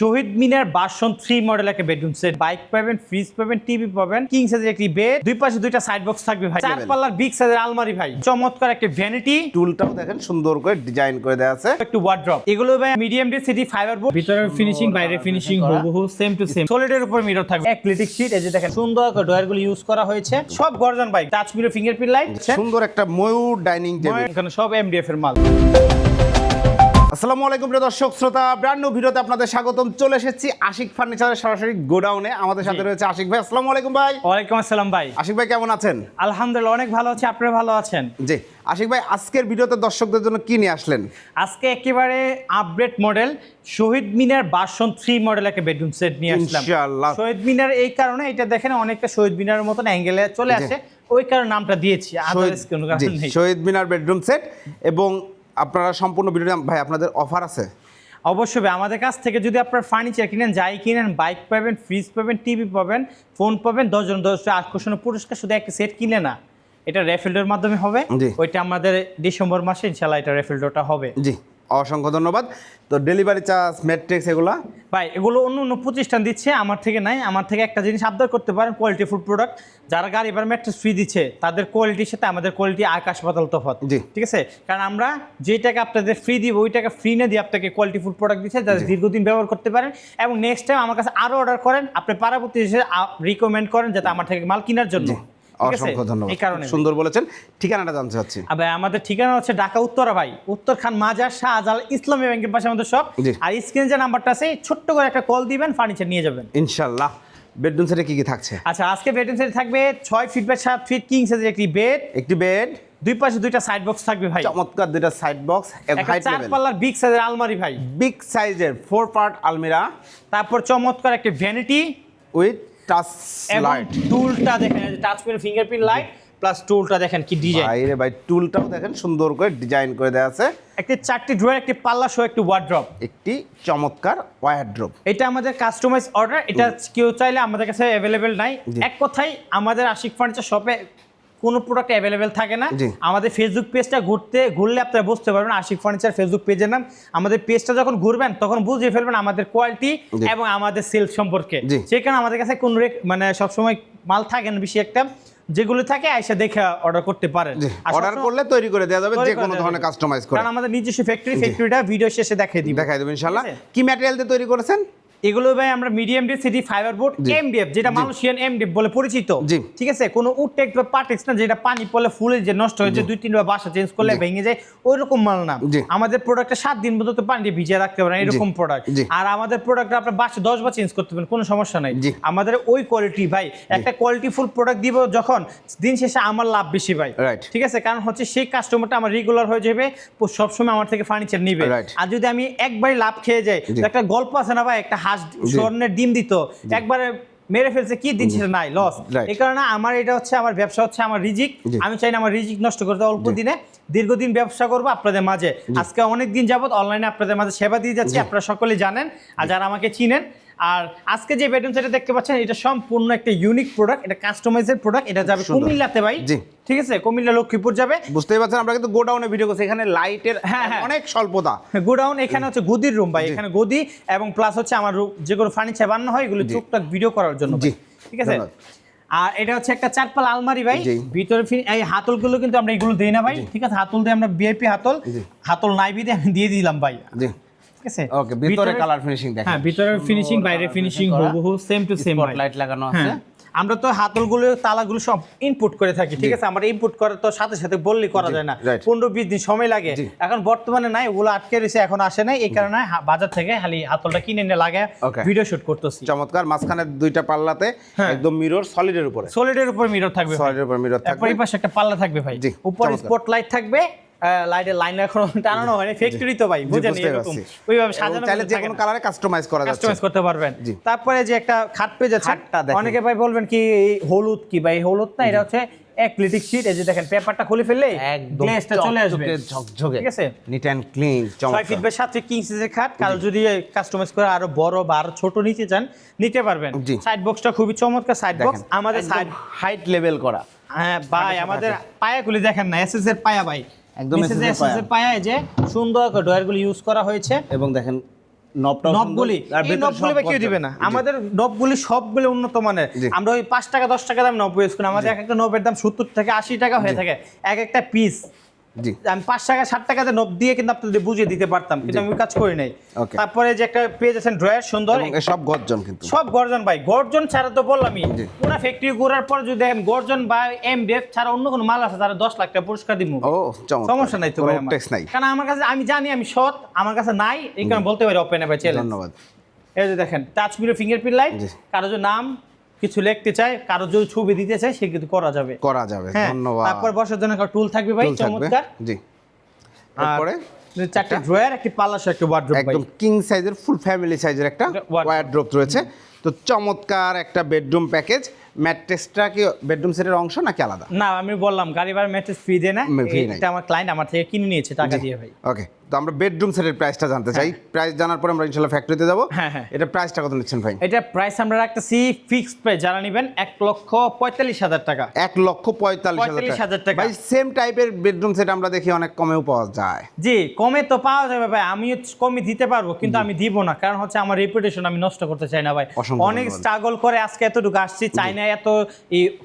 শহীদ মিনার বাসন three model একটা bedroom set bike পাবেন ফ্রিজ পাবেন টিভি পাবেন কিং সাইজের একটি বেড দুই পাশে দুইটা সাইড বক্স থাকবে ভাই। চার পাল্লার বিগ সাইজের আলমারি ভাই। চমৎকার একটা ভ্যানিটি টুলটাও দেখেন সুন্দর করে ডিজাইন করে দেওয়া আছে। একটু ওয়ার্ড্রপ এগুলো ভাই medium density fibre board ভিতরে ফিনিশিং বাইরে ফিনিশিং হুবহু সেম টু সেম সলিডের উপর মিরর থাকবে। অ্যাক্রিলিক শীট এই যে দেখেন সুন্দর করে ডয়ারগুলো ইউজ করা হয়েছে। সব গর্জন bike touch mirror fingerprint light সুন্দর একটা ময়ূর ডাইনিং টেবিল এখানে সব এমডিএফ এর মাল। আসসালামু আলাইকুম প্রিয় দর্শক শ্রোতা ব্র্যান্ড নিউ ভিডিওতে আপনাদের স্বাগতম। চলে এসেছি আশিক ফার্নিচারের সরাসরি গোডাউনে। আমাদের সাথে রয়েছে আশিক ভাই। আসসালামু আলাইকুম ভাই। ওয়ালাইকুম আসসালাম ভাই। আশিক ভাই কেমন আছেন? আলহামদুলিল্লাহ অনেক ভালো আছি। আপনারা ভালো আছেন? জি। আশিক ভাই আজকের ভিডিওতে দর্শকদের জন্য কি নিয়ে আসলেন? আজকে একেবারে আপডেট মডেল শহীদ মিনার বাসন থ্রি মডেল একটা বেডরুম সেট নিয়ে আসলাম। ইনশাআল্লাহ। শহীদ মিনার এই কারণে এটা দেখেন অনেকটা শহীদ মিনারের মতন অ্যাঙ্গেলে চলে আসে। ওই কারণে নামটা দিয়েছি। আদার্স কোনো কারণ নেই। শহীদ মিনার বেডরুম সেট এবং আপনারা সম্পূর্ণ ভিডিওটা ভাই আপনাদের অফার আছে? অবশ্যই আমাদের কাছ থেকে যদি আপনার ফার্নিচার কিনেন যাই কিনেন বাইক পাবেন ফ্রিজ পাবেন টিভি পাবেন ফোন পাবেন দশজন দশ আকর্ষণীয় পুরস্কার শুধু একটা সেট কিনে না। এটা রেফিল্ডের মাধ্যমে হবে। ওইটা আমাদের ডিসেম্বর মাসে ইনশাল্লাহ এটা রেফিল্ডটা হবে। জি। অসংখ্য ধন্যবাদ। তো ডেলিভারি চার্জ ম্যাট্রিক্স এগুলো? ভাই এগুলো অন্য অন্য প্রতিষ্ঠান দিচ্ছে আমার থেকে নাই। আমার থেকে একটা জিনিস আবদার করতে পারেন কোয়ালিটি ফুড প্রোডাক্ট যারা গাড়ি এবার ম্যাট্রেস ফ্রি দিচ্ছে তাদের কোয়ালিটির সাথে আমাদের কোয়ালিটি আকাশ পাতাল তফাৎ। জি। ঠিক আছে? কারণ আমরা যে টাকা আপনাদের ফ্রি দিব ওই টাকা ফ্রি না দিয়ে আপনাকে কোয়ালিটি ফুড প্রোডাক্ট দিচ্ছে যাতে দীর্ঘদিন ব্যবহার করতে পারেন। এবং নেক্সট টাইম আমার কাছে আরও অর্ডার করেন আপনি পারাবর্তী হিসেবে রিকমেন্ড করেন যাতে আমার থেকে মাল কেনার জন্য? অসংখ্য ধন্যবাদ। এই কারণে সুন্দর বলেছেন। ঠিকানাটা জানতে চাচ্ছি। ভাই আমাদের ঠিকানা হচ্ছে ঢাকা উত্তরা ভাই। উত্তর খান মাজার শাহজাল ইসলামী ব্যাংকের পাশে আমাদের সব আর স্ক্রিনে যে নাম্বারটা আছে ছোট্ট করে একটা কল দিবেন ফার্নিচার নিয়ে যাবেন। ইনশাল্লাহ। বেডরুম সেটে কি কি থাকছে? আচ্ছা আজকে বেডরুম সেট থাকবে ছয় ফিট বাই সাত ফিট কিং সাইজের একটি বেড একটি বেড দুই পাশে দুইটা সাইড বক্স থাকবে ভাই। চমৎকার দুইটা সাইড বক্স একটা চার পাল্লার বিগ সাইজের আলমারি ভাই। বিগ সাইজের ফোর পার্ট আলমিরা তারপর চমৎকার একটা ভ্যানিটি উইথ টাচ লাইট টুলটা দেখেন touch pen fingerprint light plus টুলটা দেখেন কি ডিজাইন আরে ভাই টুলটাও দেখেন সুন্দর করে ডিজাইন করে দেওয়া আছে। একটি চারটি ড্রয়ার একটি পাল্লা সহ একটি ওয়ার্ড্রপ একটি চমৎকার ওয়ারড্রপ এটা আমাদের কাস্টমাইজ অর্ডার এটা কেউ চাইলে আমাদের কাছে অ্যাভেলেবেল নাই। এক কথাই আমাদের আশিক ফার্নিচার শপে কোনো প্রোডাক্ট অ্যাভেলেবেল থাকে না। আমাদের ফেসবুক পেজটা ঘুরতে ঘুরলে আপনারা বুঝতে পারবেন আশিক ফার্নিচার ফেসবুক পেজের নাম। আমাদের পেজটা যখন ঘুরবেন তখন বুঝিয়ে ফেলবেন আমাদের কোয়ালিটি এবং আমাদের সেলস সম্পর্কে। সেই কারণে আমাদের কাছে কোন মানে সবসময় মাল থাকে না বেশি একটা। যেগুলো থাকে আইসা দেখে অর্ডার করতে পারেন। অর্ডার করলে তৈরি করে দেওয়া যাবে যে কোনো ধরনের কাস্টমাইজ করে। কারণ আমাদের নিজস্ব ফ্যাক্টরি ফ্যাক্টরিটা ভিডিও শেষে দেখিয়ে দিব। দেখাই দেবো ইনশাল্লাহ কি ম্যাটেরিয়াল দিয়ে তৈরি করেছেন? এগুলো ভাই আমরা medium density fibre board MDF যেটা মালয়েশিয়ান এমডিএফ বলে পরিচিত। ঠিক আছে? কোনো উডটেক বা পার্টেক্স না যেটা পানি পড়লে ফুলে যে নষ্ট হয়েছে দুই তিনবার বাসা চেঞ্জ করলে ভেঙে যায় ওই রকম মাল না। আমাদের প্রোডাক্টটা সাত দিন পর্যন্ত পানি দিয়ে ভিজিয়ে রাখতে পারেন এরকম প্রোডাক্ট আর আমাদের প্রোডাক্ট আপনার বাসা দশ বার চেঞ্জ করতে পারেন কোনো সমস্যা নাই। আমাদের ওই কোয়ালিটি ভাই একটা কোয়ালিটি ফুল প্রোডাক্ট দিব যখন দিন শেষে আমার লাভ বেশি ভাই। ঠিক আছে? কারণ হচ্ছে সেই কাস্টমারটা আমার রেগুলার হয়ে যাবে সবসময় আমার থেকে ফার্নিচার নিবে. আর যদি আমি একবারই লাভ খেয়ে যাই একটা গল্প আছে না ভাই একটা হাঁস স্বর্ণের ডিম দিত একবারে মেরে ফেলছে কি দিন সেটা নাই লস এই কারণে আমার এটা হচ্ছে আমার ব্যবসা হচ্ছে আমার রিজিক। আমি চাই না আমার রিজিক নষ্ট করতে অল্প দিনে দীর্ঘদিন ব্যবসা করব আপনাদের মাঝে। আজকে অনেক দিন যাবত অনলাইনে আপনাদের মাঝে সেবা দিয়ে যাচ্ছি আপনারা সকলে জানেন আর যারা আমাকে চিনেন। আর আজকে যে বেডরুম সেটা দেখতে পাচ্ছেন এটা সম্পূর্ণ একটা ইউনিক প্রোডাক্ট এটা কাস্টমাইজের প্রোডাক্ট এটা যাবে কুমিল্লাতে ভাই। ঠিক আছে? কুমিল্লা লক্ষ্মীপুর যাবে। বুঝতেই পারছেন আমরা কিন্তু গোডাউনে ভিডিও করছি এখানে লাইটের হ্যাঁ, হ্যাঁ। অনেক স্বল্পতা। গোডাউন এখানে হচ্ছে গদির রুম ভাই এখানে গদি এবং প্লাস হচ্ছে আমার যেগুলো ফার্নিচার বানানো হয় এগুলো টুকটাক ভিডিও করার জন্য ঠিক আছে। আর এটা হচ্ছে একটা চারপাল আলমারি ভাই। ভিতরে এই হাতলগুলো কিন্তু আমরা এগুলো দিই না ভাই। ঠিক আছে? হাতল দিয়ে আমরা বিআইপি হাতল। হাতল নাই বিদে আমি দিয়ে দিলাম ভাই। ঠিক আছে? ওকে ভিতরে কালার ফিনিশিং দেখেন হ্যাঁ ভিতরে ফিনিশিং বাইরে ফিনিশিং হুবহু সেম টু সেম লাইট লাগানো আছে। হ্যাঁ আমরা তো হাতলগুলো তালাগুলো সব ইনপুট করে থাকি ঠিক আছে? আমরা ইনপুট করার তো সাথে সাথে বললে করা যায় না। পনেরো বিশ দিন সময় লাগে। এখন বর্তমানে নাই ওগুলো আটকে রয়েছে এখন আসে নাই। এই কারণে বাজার থেকে খালি হাতলটা কিনে নিয়ে লাগে ভিডিও শুট করতেছি। চমৎকার মাঝখানে দুইটা পাল্লাতে হ্যাঁ। একদম মিরর সলিডের উপরে। সলিডের উপর মিরর থাকবে সলিডের উপর মিরর থাকবে। এই পাশে একটা পাল্লা থাকবে ভাই। উপরে চমৎকার। স্পট লাইট থাকবে লাইটের লাইন এখন টানানো হয়নি ফ্যাক্টরি তো ভাই বুঝেন এরকম ওইভাবে সাজানো চাইলে যে কোনো কালারে কাস্টমাইজ করা যাচ্ছে। কাস্টমাইজ করতে পারবেন। তারপরে যে একটা খাট পেয়ে যাচ্ছে। অনেকে ভাই বলবেন কি এই হলুদ কি? ভাই হলুদ না এটা হচ্ছে অ্যাক্রিলিক শীট এই যে দেখেন পেপারটা খুলে ফেললে একদম চলে আসবে। ঝকঝকে। ঠিক আছে? নিট ক্লিন ফিট বাই সাত ফিট কিং সাইজের খাট। কাল যদি কাস্টমাইজ করে আরও বড় বা আরও ছোট নিতে চান নিতে পারবেন। সাইড বক্সটা খুবই চমৎকার। সাইড বক্স আমাদের সাইড হাইট লেভেল করা। হ্যাঁ ভাই আমাদের পায়া পায়াগুলি দেখেন না এসএস এর পায়া ভাই। একদম নিচে যে SS এর SS এর পায়া যে সুন্দর করে ডয়ারগুলো ইউজ করা হয়েছে। এবং দেখেন নবগুলি এই নবগুলি বা কেউ দিবে না। আমাদের নবগুলি সবগুলো উন্নত মানের। আমরা ওই পাঁচ টাকা দশ টাকা দাম নব ইউজ করি। আমাদের এক একটা নবের দাম সত্তর থেকে আশি টাকা হয়ে থাকে। এক একটা পিস জি। আমি পাঁচ টাকা ষাট টাকাতে নব দিয়ে কিন্তু আপনাদের বুঝিয়ে দিতে পারতাম কিন্তু আমি কাজ করি নাই। তারপরে যে একটা পেজ আছেন ড্রয়ার সুন্দর। সব গর্জন কিন্তু। সব গর্জন ভাই গর্জন ছাড়া তো বললামই। পুরো ফ্যাক্টরি ঘোরার পর যদি দেখেন গর্জন বা এম ডেফ ছাড়া অন্য কোনো মাল আছে তারা দশ লাখ টাকা পুরস্কার দিব ও সমস্যা নাই তো ভাই। নাই। কারণ আমার কাছে আমি জানি আমি সৎ আমার কাছে নাই এই কারণে বলতে পারি ওপেনে ভাই চ্যালেঞ্জ ধন্যবাদ। এই যে দেখেন টাচ মিরর ফিঙ্গারপ্রিন্ট লাইট। কারও নাম কিছু লিখতে চায় কারও যদি ছবি দিতে চায় সে কিন্তু করা যাবে। করা যাবে হ্যাঁ ধন্যবাদ। তারপর বসার জন্য টুল থাকবে ভাই চমৎকার। জি। তারপরে? চারটা ড্রয়ার একটি পালাশ একটা ওয়ার্ড্রপ একদম কিং সাইজের ফুল ফ্যামিলি সাইজের একটা ওয়ার্ড্রপ। রয়েছে। তো চমৎকার একটা বেডরুম প্যাকেজ ম্যাট্রেসটা কি বেডরুম সেটের অংশ নাকি আলাদা? না আমি বললাম গাড়ি ভাড়া ম্যাট্রেস ফ্রি দেয় না। এটা আমার ক্লায়েন্ট আমার থেকে কিনে নিয়েছে টাকা দিয়ে ভাই। ওকে তো আমরা বেডরুম সেটের প্রাইসটা জানতে চাই। প্রাইস জানার পরে আমরা ইনশাল্লাহ ফ্যাক্টরিতে যাব। হ্যাঁ, হ্যাঁ। এটা প্রাইসটা কত নিচ্ছেন ভাই? এটা প্রাইস আমরা রাখতেছি ফিক্সড প্রাইস যারা নেবেন এক লক্ষ পঁয়তাল্লিশ হাজার টাকা। এক লক্ষ পঁয়তাল্লিশ হাজার টাকা। ভাই সেম টাইপের বেডরুম সেট আমরা দেখি অনেক কমেও পাওয়া যায়। জি কমে তো পাওয়া যাবে ভাই। আমি কমে দিতে পারব কিন্তু আমি দিব না। কারণ হচ্ছে আমার রেপুটেশন আমি নষ্ট করতে চাই না ভাই। অনেক স্ট্রাগল করে আজকে এতটুকু আসছি। চাই না এত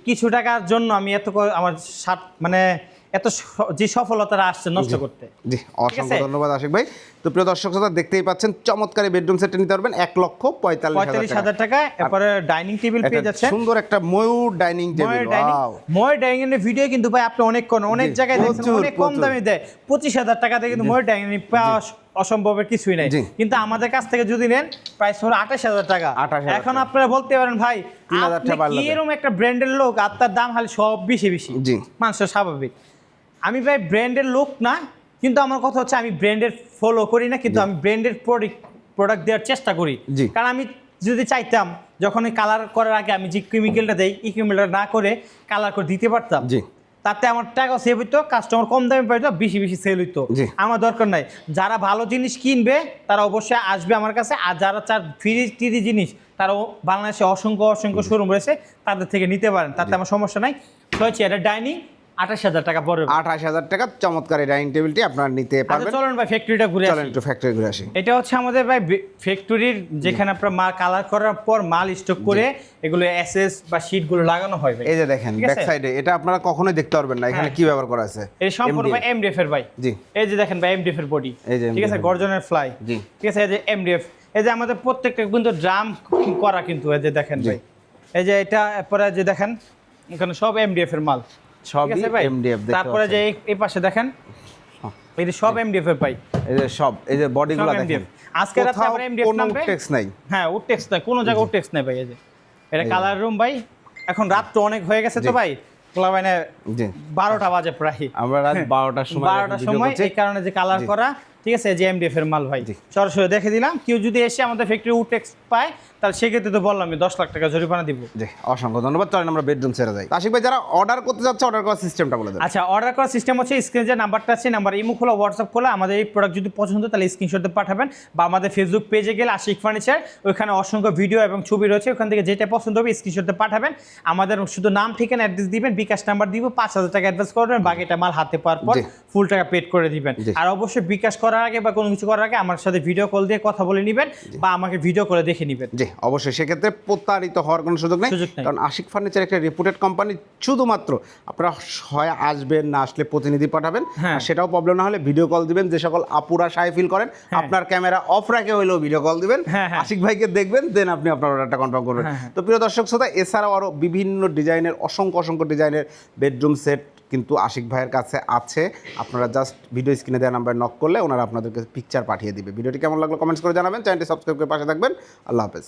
কিছু টাকার জন্য আমি এত আমার সাত- মানে এত যে সফলতাটা আসছে নষ্ট করতে। জি অসংখ্য ধন্যবাদ আশিক ভাই। তো প্রিয় দর্শক শ্রোতা দেখতেই পাচ্ছেন চমৎকার বেডরুম সেটটা নিতে পারবেন এক লক্ষ পঁয়তাল্লিশ হাজার টাকা। এরপরে ডাইনিং টেবিল পেয়ে যাচ্ছেন। সুন্দর একটা ময়ূর ডাইনিং টেবিল ময়ের ডাইনিং এর ভিডিও কিন্তু ভাই আপনি অনেক কোন অনেক জায়গায় দেখছেন অনেক কম দামে দেয়। পঁচিশ হাজার টাকা টাকাতে কিন্তু ময়ূর ডাইনিং পাওয়া অসম্ভবের কিছুই নাই। কিন্তু আমাদের কাছ থেকে যদি নেন প্রাইস হলো আঠাশ হাজার টাকা। 28,000 এখন আপনারা বলতে পারেন ভাই এরকম একটা ব্র্যান্ডের লোক আর তার দাম খালি সব বেশি বেশি। মানুষের স্বাভাবিক। আমি ভাই ব্র্যান্ডের লোক না কিন্তু আমার কথা হচ্ছে আমি ব্র্যান্ডের ফলো করি না কিন্তু আমি ব্র্যান্ডের প্রোডাক্ট প্রোডাক্ট দেওয়ার চেষ্টা করি। কারণ আমি যদি চাইতাম যখন কালার করার আগে আমি যে কেমিক্যালটা দেই এই কেমিক্যালটা না করে কালার করে দিতে পারতাম। তাতে আমার টাকা সেভ হইতো কাস্টমার কম দামে পাইতো বেশি বেশি সেল হইতো। আমার দরকার নাই। যারা ভালো জিনিস কিনবে তারা অবশ্যই আসবে আমার কাছে। আর যারা চার ফ্রি টিরি জিনিস তারাও বাংলাদেশে অসংখ্য অসংখ্য শোরুম রয়েছে তাদের থেকে নিতে পারেন তাতে আমার সমস্যা নাই। ছয় এটা ডাইনিং আঠাশ হাজার টাকা পড়বে আঠাশ হাজার টাকা চমৎকার এই ডাইনিং টেবিলটি আপনারা নিতে আচ্ছা পারবেন। চলেন ভাই ফ্যাক্টরিটা ঘুরে চলেন একটু ফ্যাক্টরি ঘুরে আসি। এটা হচ্ছে আমাদের ভাই ফ্যাক্টরির যেখানে আপনার মাল কালার করার পর মাল স্টক করে এগুলো এসএস বা শিটগুলো লাগানো হয় ভাই। এই যে দেখেন ব্যাক সাইডে এটা আপনারা কখনোই দেখতে পারবেন না এখানে হ্যাঁ। কি ব্যবহার করা আছে? এই সম্পূর্ণ ভাই এমডিএফ এর ভাই। জি। এই যে দেখেন ভাই এমডিএফ এর বডি ঠিক আছে? গর্জনের ফ্লাই জি। ঠিক আছে? এই যে এমডিএফ এই যে আমাদের প্রত্যেকটা কিন্তু ড্রাম করা কিন্তু এই যে দেখেন ভাই। এই যে এটা পরে যে দেখেন এখানে সব এমডিএফ এর মাল। সবই এমডিএফ তারপরে যে এই- এই পাশে দেখেন এই যে সব এমডিএফ এর পাই এই যে সব এই যে বডিগুলো দেখেন। আজকে রাতে আমরা এমডিএফ কোনো নামবে? টেক্স নাই। হ্যাঁ ও টেক্স নাই কোনো জায়গায় ও টেক্স নাই ভাই এই যে। এটা কালার রুম ভাই। এখন রাত তো অনেক হয়ে গেছে তো ভাই। বারোটা বাজে প্রায়। আমরা রাত বারোটার সময় বারোটার সময় এই কারণে যে কালার করা ঠিক আছে যে এমডিএফ এর মাল ভাই। জি। সরাসরি দেখে দিলাম কেউ যদি এসে আমাদের ফ্যাক্টরি উটেক্স পায় তাহলে সেক্ষেত্রে তো বললাম আমি দশ লাখ টাকা জরিমানা দিব। জি অসংখ্য ধন্যবাদ। চলেন আমরা বেডরুম ছেড়ে যাই। আশিক ভাই যারা অর্ডার করতে যাচ্ছে অর্ডার করার সিস্টেমটা বলে দেন। আচ্ছা অর্ডার করার সিস্টেম হচ্ছে স্ক্রিনে যে নাম্বারটা আছে নাম্বার ইমো খোলা হোয়াটসঅ্যাপ খোলা। আমাদের এই প্রোডাক্ট যদি পছন্দ তাহলে স্ক্রিনশট পাঠাবেন। বা আমাদের ফেসবুক পেজে গেলে আশিক ফার্নিচার ওইখানে অসংখ্য ভিডিও এবং ছবি রয়েছে। ওখান থেকে যেটা পছন্দ হবে স্ক্রিনশটে পাঠাবেন। আমাদের শুধু নাম ঠিকানা অ্যাড্রেস দিবেন বিকাশ নাম্বার দিব পাঁচ হাজার টাকা অ্যাডভান্স করবেন বাকিটা মাল হাতে পাওয়ার পর ফুল টাকা পেড করে দিবেন। আর অবশ্যই বিকাশ করার আগে বা কোনো কিছু করার আগে আমার সাথে ভিডিও কল দিয়ে কথা বলে নেবেন বা আমাকে ভিডিও করে দেখে নেবেন। জি অবশ্যই। সেক্ষেত্রে প্রতারিত হওয়ার কোনো সুযোগ নেই। কারণ আশিক ফার্নিচার একটা রেপুটেড কোম্পানি শুধুমাত্র আপনারা হয় আসবেন না আসলে প্রতিনিধি পাঠাবেন হ্যাঁ। সেটাও প্রবলেম না হলে ভিডিও কল দিবেন যে সকল আপুরা সাই ফিল করেন আপনার ক্যামেরা অফ রাখে হইলেও ভিডিও কল দিবেন। হ্যাঁ, হ্যাঁ। আশিক ভাইকে দেখবেন দেন আপনি আপনার অর্ডারটা কনফার্ম করবেন। হ্যাঁ, হ্যাঁ। তো প্রিয় দর্শক শ্রোতা এছাড়াও আরও বিভিন্ন ডিজাইনের অসংখ্য অসংখ্য ডিজাইনের বেডরুম সেট কিন্তু আশিক ভাইয়ের কাছে আছে। আপনারা জাস্ট ভিডিও স্ক্রিনে দেওয়া নাম্বার নক করলে ওনারা আপনাদেরকে পিকচার পাঠিয়ে দিবে। ভিডিওটি কেমন লাগল কমেন্টস করে জানাবেন। চ্যানেলটি সাবস্ক্রাইব করে পাশে থাকবেন। আল্লাহ হাফেজ।